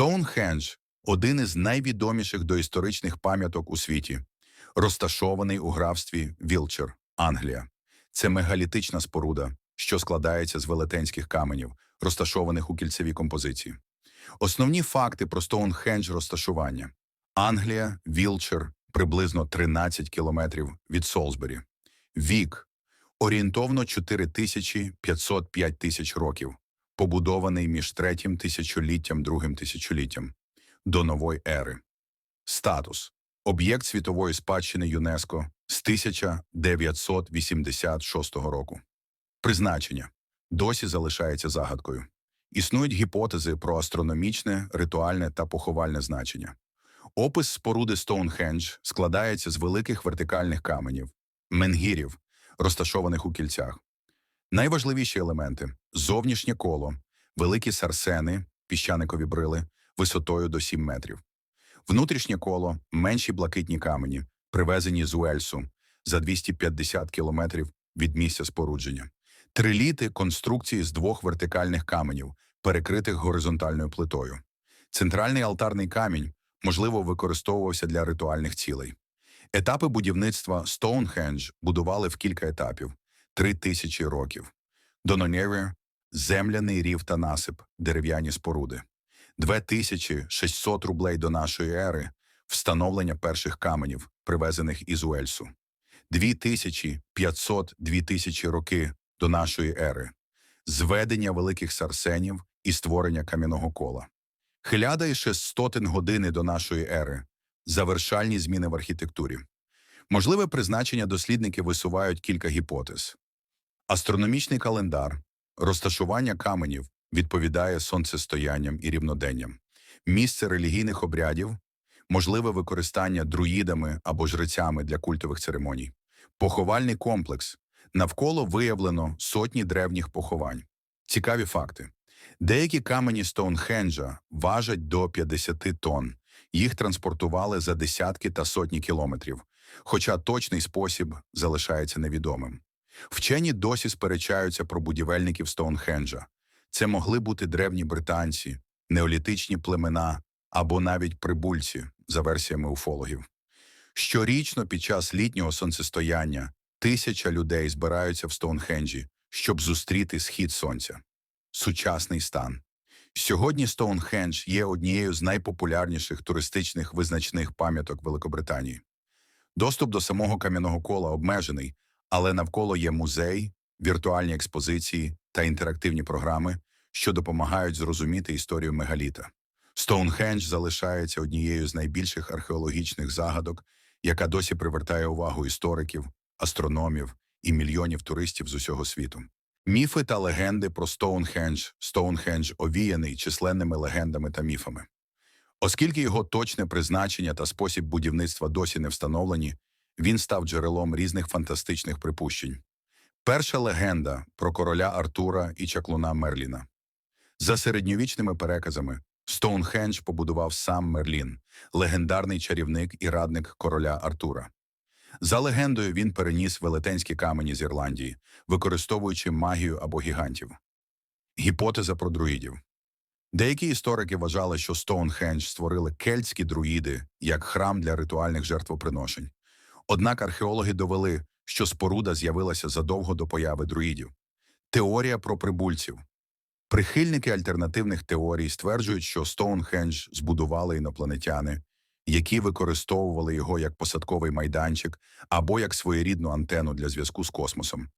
Стоунхендж один із найвідоміших доісторичних пам'яток у світі, розташований у графстві Вілчер, Англія. Це мегалітична споруда, що складається з велетенських каменів, розташованих у кільцевій композиції. Основні факти про Стоунхендж розташування. Англія, Вілчер, приблизно 13 кілометрів від Солсбері. Вік – орієнтовно 4505 тисяч років, побудований між третім тисячоліттям другим тисячоліттям до нової ери. Статус – об'єкт світової спадщини ЮНЕСКО з 1986 року. Призначення – досі залишається загадкою. Існують гіпотези про астрономічне, ритуальне та поховальне значення. Опис споруди Стоунхендж складається з великих вертикальних каменів, менгірів, розташованих у кільцях. Найважливіші елементи – зовнішнє коло, великі сарсени, піщаникові брили, висотою до 7 метрів. Внутрішнє коло – менші блакитні камені, привезені з Уельсу за 250 кілометрів від місця спорудження. Триліти – конструкції з двох вертикальних каменів, перекритих горизонтальною плитою. Центральний алтарний камінь, можливо, використовувався для ритуальних цілей. Етапи будівництва Стоунхендж будували в кілька етапів – три тисячі років. Дононєві – земляний рів та насип, дерев'яні споруди. 2600 рублей до нашої ери – встановлення перших каменів, привезених із Уельсу. 2500-2000 роки до нашої ери – зведення великих сарсенів і створення кам'яного кола. Хиляда і шестстотин години до нашої ери – завершальні зміни в архітектурі. Можливе призначення дослідники висувають кілька гіпотез. Астрономічний календар, розташування каменів відповідає сонцестоянням і рівноденням, місце релігійних обрядів, можливе використання друїдами або жрецями для культових церемоній, поховальний комплекс. Навколо виявлено сотні древніх поховань. Цікаві факти. Деякі камені Стоунхенджа важать до 50 тонн. Їх транспортували за десятки та сотні кілометрів, хоча точний спосіб залишається невідомим. Вчені досі сперечаються про будівельників Стоунхенджа. Це могли бути древні британці, неолітичні племена або навіть прибульці, за версіями уфологів. Щорічно під час літнього сонцестояння тисяча людей збираються в Стоунхенджі, щоб зустріти схід сонця. Сучасний стан. Сьогодні Стоунхендж є однією з найпопулярніших туристичних визначних пам'яток Великобританії. Доступ до самого кам'яного кола обмежений, але навколо є музей, віртуальні експозиції та інтерактивні програми, що допомагають зрозуміти історію мегаліта. Стоунхендж залишається однією з найбільших археологічних загадок, яка досі привертає увагу істориків, астрономів і мільйонів туристів з усього світу. Міфи та легенди про Стоунхендж. Стоунхендж овіяний численними легендами та міфами. Оскільки його точне призначення та спосіб будівництва досі не встановлені, він став джерелом різних фантастичних припущень. Перша легенда про короля Артура і чаклуна Мерліна. За середньовічними переказами, Стоунхендж побудував сам Мерлін, легендарний чарівник і радник короля Артура. За легендою, він переніс велетенські камені з Ірландії, використовуючи магію або гігантів. Гіпотеза про друїдів. Деякі історики вважали, що Стоунхендж створили кельтські друїди як храм для ритуальних жертвоприношень. Однак археологи довели, що споруда з'явилася задовго до появи друїдів. Теорія про прибульців. Прихильники альтернативних теорій стверджують, що Стоунхендж збудували інопланетяни, які використовували його як посадковий майданчик або як своєрідну антенну для зв'язку з космосом.